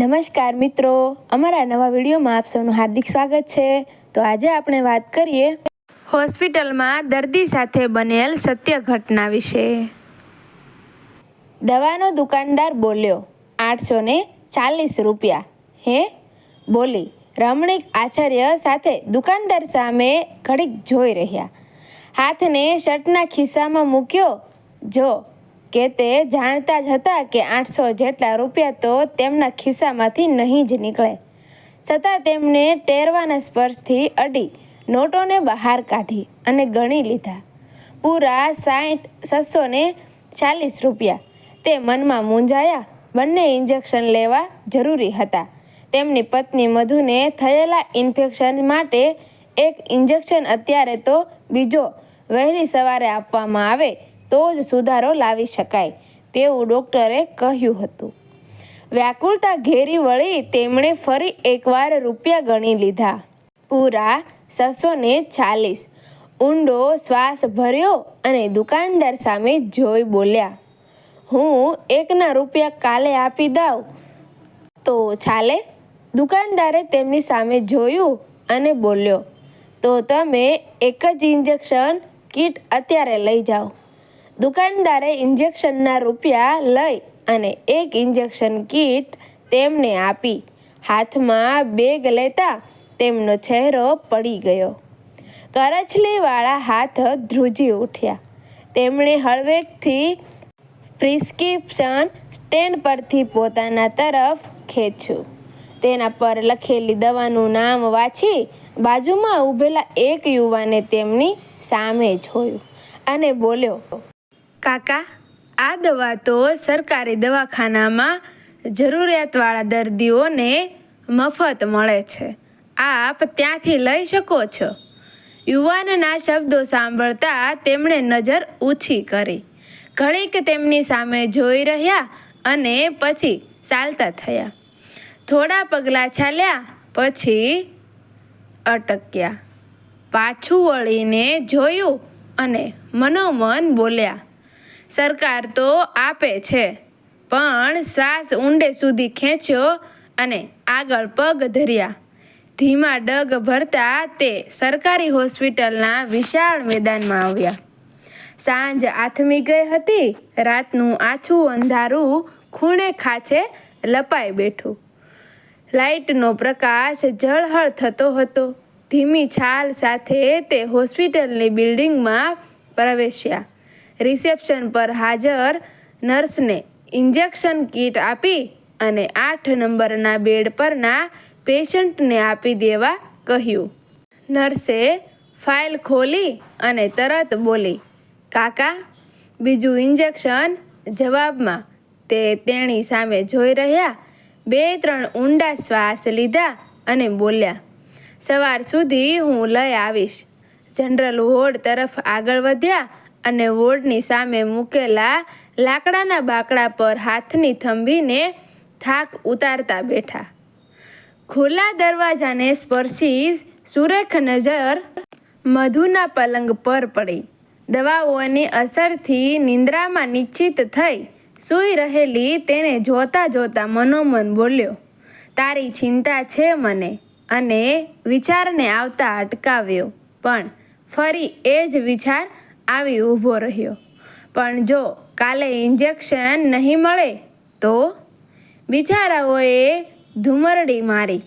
નમસ્કાર મિત્રો, અમારા નવા વિડીયોમાં આપ સૌનું હાર્દિક સ્વાગત છે. તો આજે આપણે વાત કરીએ હોસ્પિટલમાં દર્દી સાથે બનેલ સત્ય ઘટના વિશે. દવાનો દુકાનદાર બોલ્યો, આઠસો ને ચાલીસ રૂપિયા. હે? બોલી, રમણીક આચાર્ય સાથે દુકાનદાર સામે ઘડીક જોઈ રહ્યા. હાથને શર્ટના ખિસ્સામાં મૂક્યો, જો કે તે જાણતા જ હતા કે આઠસો જેટલા રૂપિયા તો તેમના ખિસ્સામાંથી નહીં જ નીકળે. છતાં તેમણે ટેરવાના સ્પર્શથી અડી નોટોને બહાર કાઢી અને ગણી લીધા. પૂરા સાઠ છસો ને ચાલીસ રૂપિયા. તે મનમાં મૂંઝાયા. બંને ઇન્જેક્શન લેવા જરૂરી હતા. તેમની પત્ની મધુને થયેલા ઇન્ફેક્શન માટે એક ઇન્જેક્શન અત્યારે તો બીજો વહેલી સવારે આપવામાં આવે તો જ સુધારો લાવી શકાય, તેવું ડૉક્ટરે કહ્યું હતું. વ્યાકુળતા ઘેરી વળી તેમણે ફરી એકવાર રૂપિયા ગણી લીધા. પૂરા છસો ને ચાલીસ. ઊંડો શ્વાસ ભર્યો અને દુકાનદાર સામે જોઈ બોલ્યા, હું એકના રૂપિયા કાલે આપી દઉં તો ચાલે? દુકાનદારે તેમની સામે જોયું અને બોલ્યો, તો તમે એક જ ઇન્જેક્શન કીટ અત્યારે લઈ જાઓ. દુકાનદારે ઇન્જેક્શનના રૂપિયા લઈ અને એક ઇન્જેક્શન કીટ તેમને આપી. હાથમાં બેગ લેતા તેમનો ચહેરો પડી ગયો. કરચલીવાળા હાથ ધ્રુજી ઉઠ્યા. તેમણે હળવેકથી પ્રિસ્ક્રિપ્શન સ્ટેન્ડ પરથી પોતાના તરફ ખેંચ્યું. તેના પર લખેલી દવાનું નામ વાંચી બાજુમાં ઊભેલા એક યુવાને તેમની સામે જોયું અને બોલ્યો કાકા, આ દવા તો સરકારી દવાખાનામાં જરૂરિયાતવાળા દર્દીઓને મફત મળે છે. આપ ત્યાંથી લઈ શકો છો. યુવાનના શબ્દો સાંભળતા તેમણે નજર ઊંચી કરી. ઘડીક તેમની સામે જોઈ રહ્યા અને પછી ચાલતા થયા. થોડા પગલાં ચાલ્યા, પછી અટક્યા. પાછું વળીને જોયું અને મનોમન બોલ્યા સરકાર તો આપે છે. પણ શ્વાસ ઊંડે સુધી ખેંચ્યો અને આગળ પગ ધર્યા. ધીમા ડગ ભરતા તે સરકારી હોસ્પિટલના વિશાળ મેદાનમાં આવ્યા. સાંજ આથમી ગઈ હતી, રાતનું આછું અંધારું ખૂણે ખાચે લપાઈ બેઠું. લાઇટનો પ્રકાશ ઝળહળ થતો હતો. ધીમી છાલ સાથે તે હોસ્પિટલની બિલ્ડિંગમાં પ્રવેશ્યા. રિસેપ્શન પર હાજર નર્સને ઇન્જેક્શન કીટ આપી અને આઠ નંબરના બેડ પરના પેશન્ટને આપી દેવા કહ્યું. નર્સે ફાઇલ ખોલી અને તરત બોલી, કાકા, બીજું ઇન્જેક્શન જવાબમાં. તે તેણી સામે જોઈ રહ્યા, બે ત્રણ ઊંડા શ્વાસ લીધા અને બોલ્યા, સવાર સુધી હું લઈ આવીશ. જનરલ વોર્ડ તરફ આગળ વધ્યા અને વોર્ડની સામે મૂકેલા લાકડાના બાકડા પર હાથની થંભીને થાક ઉતારતા બેઠા. ખુલ્લા દરવાજાને સ્પર્શી સુરેખ નજર મધુના પલંગ પર પડી. દવાઓની અસરથી નિંદ્રામાં નિશ્ચિત થઈ સૂઈ રહેલી તેને જોતા જોતા મનોમન બોલ્યો, તારી ચિંતા છે મને. અને વિચારને આવતા અટકાવ્યો, પણ ફરી એ જ વિચાર આવી ઊભો રહ્યો. પણ જો કાલે ઇન્જેક્શન નહીં મળે, તો બિચારાઓએ ધુમરડી મારી.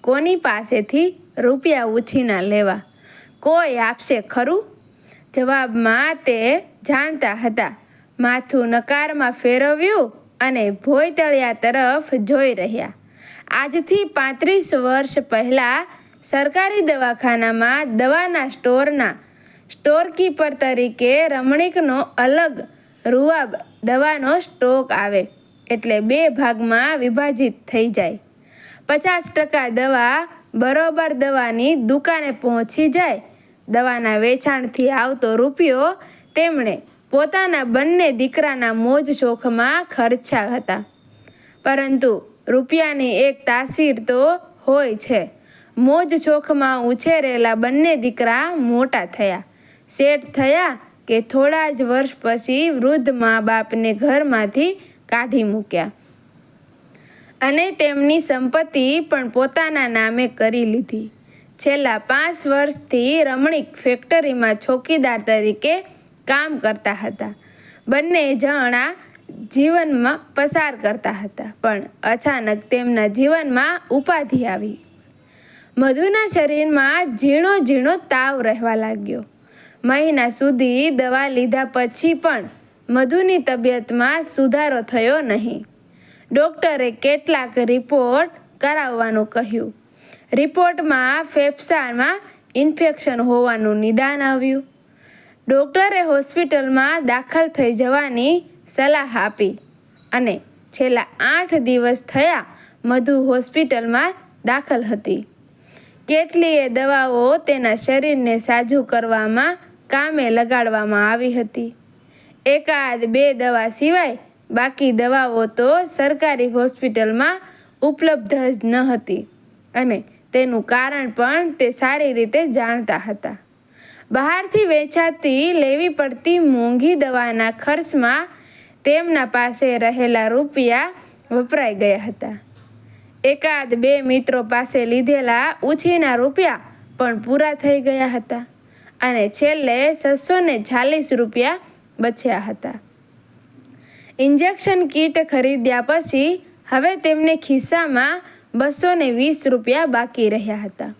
કોની પાસેથી રૂપિયા ઉછીના લેવા? કોઈ આપશે ખરું? જવાબમાં તે જાણતા હતા. માથું નકારમાં ફેરવ્યું અને ભોયતળિયા તરફ જોઈ રહ્યા. આજથી પાંત્રીસ વર્ષ પહેલાં સરકારી દવાખાનામાં દવાના સ્ટોરના સ્ટોરકીપર તરીકે રમણીકનો અલગ રૂવાબ દવાનો સ્ટોક આવે, એટલે બે ભાગમાં વિભાજિત થઈ જાય. પચાસ ટકા દવા બરોબર દવાની દુકાને પહોંચી જાય. દવાના વેચાણથી આવતો રૂપિયો તેમણે પોતાના બંને દીકરાના મોજ શોખમાં ખર્ચા હતા. પરંતુ રૂપિયાની એક તાસીર તો હોય છે. મોજ શોખમાં ઉછેરેલા બંને દીકરા મોટા થયા. શેઠ થયા કે થોડા જ વર્ષ પછી વૃદ્ધ મા બાપને ઘરમાંથી કાઢી મૂક્યા. અને તેમની સંપત્તિ પણ પોતાના નામે કરી લીધી. છેલ્લા પાંચ વર્ષથી રમણીક ફેક્ટરીમાં ચોકીદાર તરીકે કામ કરતા હતા. બંને જણા જીવનમાં પસાર કરતા હતા, પણ અચાનક તેમના જીવનમાં ઉપાધિ આવી. મધુના શરીરમાં ઝીણો ઝીણો તાવ રહેવા લાગ્યો. મહિના સુધી દવા લીધા પછી પણ મધુની તબિયતમાં સુધારો થયો નહીં. ડૉક્ટરે કેટલાક રિપોર્ટ કરાવવાનું કહ્યું. રિપોર્ટમાં ફેફસામાં ઇન્ફેક્શન હોવાનું નિદાન આવ્યું. ડૉક્ટરે હોસ્પિટલમાં દાખલ થઈ જવાની સલાહ આપી અને છેલ્લા આઠ દિવસ થયા મધુ હોસ્પિટલમાં દાખલ હતી. કેટલીય દવાઓ તેના શરીરને સાજું કરવામાં કામે લગાડવામાં આવી હતી. એકાદ બે દવા સિવાય બાકી દવાઓ તો સરકારી હોસ્પિટલમાં ઉપલબ્ધ જ ન હતી અને તેનું કારણ પણ તે સારી રીતે જાણતા હતા. બહારથી વેચાતી લેવી પડતી મોંઘી દવાના ખર્ચમાં તેમના પાસે રહેલા રૂપિયા વપરાઈ ગયા હતા. એકાદ બે મિત્રો પાસે લીધેલા ઉછીના રૂપિયા પણ પૂરા થઈ ગયા હતા. અને છેલ્લે છસો ને ચાલીસ રૂપિયા બચ્યા હતા. ઇન્જેક્શન કીટ ખરીદ્યા પછી હવે તેમને ખિસ્સામાં બસો ને વીસ રૂપિયા બાકી રહ્યા હતા.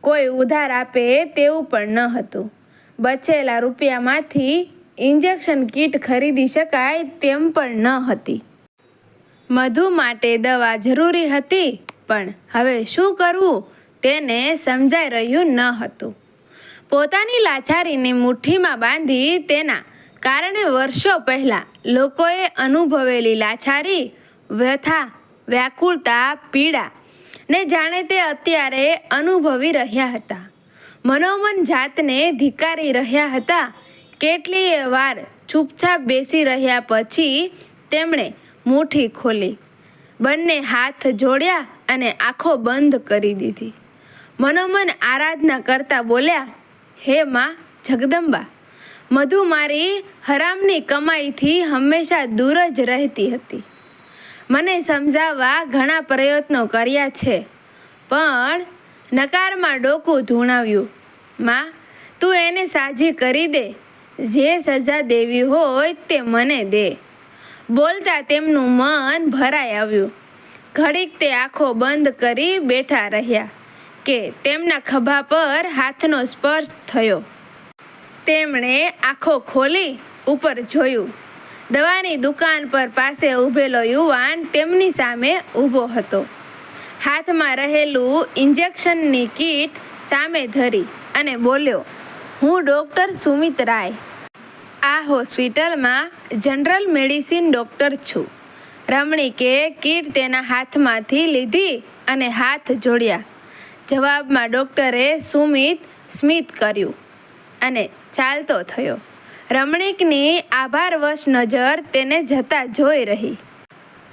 કોઈ ઉધાર આપે તેવું પણ ન હતું. બચેલા રૂપિયામાંથી ઇન્જેક્શન કીટ ખરીદી શકાય તેમ પણ ન હતી. મધુ માટે દવા જરૂરી હતી, પણ હવે શું કરવું, તેને સમજાઈ રહ્યું ન હતું. પોતાની લાચારીને મુઠ્ઠીમાં બાંધી તેના કારણે વર્ષો પહેલાં લોકોએ અનુભવેલી લાચારી, વ્યથા, વ્યાકુળતા, પીડા ને જાણે તે અત્યારે અનુભવી રહ્યા હતા. મનોમન જાતને ધિકારી રહ્યા હતા. કેટલીય વાર ચૂપચાપ બેસી રહ્યા પછી તેમણે મુઠ્ઠી ખોલી, બંને હાથ જોડ્યા અને આંખો બંધ કરી દીધી. મનોમન આરાધના કરતા બોલ્યા હે માં જગદંબા, મધુ મારી હરામની કમાઈથી હંમેશા દૂર જ રહેતી હતી. મને સમજાવવા ઘણા પ્રયત્નો કર્યા છે, પણ નકારમાં ડોકું ધૂણાવ્યું. માં, તું એને સાજી કરી દે. જે સજા દેવી હોય તે મને દે. બોલતા તેમનું મન ભરાઈ આવ્યું. ઘડીક તે આંખો બંધ કરી બેઠા રહ્યા. કે તેમના ખભા પર હાથનો સ્પર્શ થયો. તેમણે આંખો ખોલી ઉપર જોયું. દવાની દુકાન પર પાસે ઊભેલો યુવાન તેમની સામે ઊભો હતો. હાથમાં રહેલું ઇન્જેક્શનની કીટ સામે ધરી અને બોલ્યો, હું ડૉક્ટર સુમિત રાય. આ હોસ્પિટલમાં જનરલ મેડિસિન ડૉક્ટર છું. રમણીકે કીટ તેના હાથમાંથી લીધી અને હાથ જોડ્યા. જવાબમાં ડૉક્ટરે સુમિત, સ્મિત કર્યું અને ચાલતો થયો. રમણીકની આભારવશ નજર તેને જતા જોઈ રહી.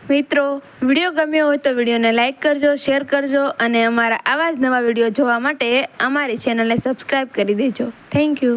મિત્રો, વીડિયો ગમ્યો હોય તો વિડીયોને લાઇક કરજો, શેર કરજો અને અમારા આવા જ નવા વીડિયો જોવા માટે અમારી ચેનલને સબસ્ક્રાઈબ કરી દેજો. Thank you.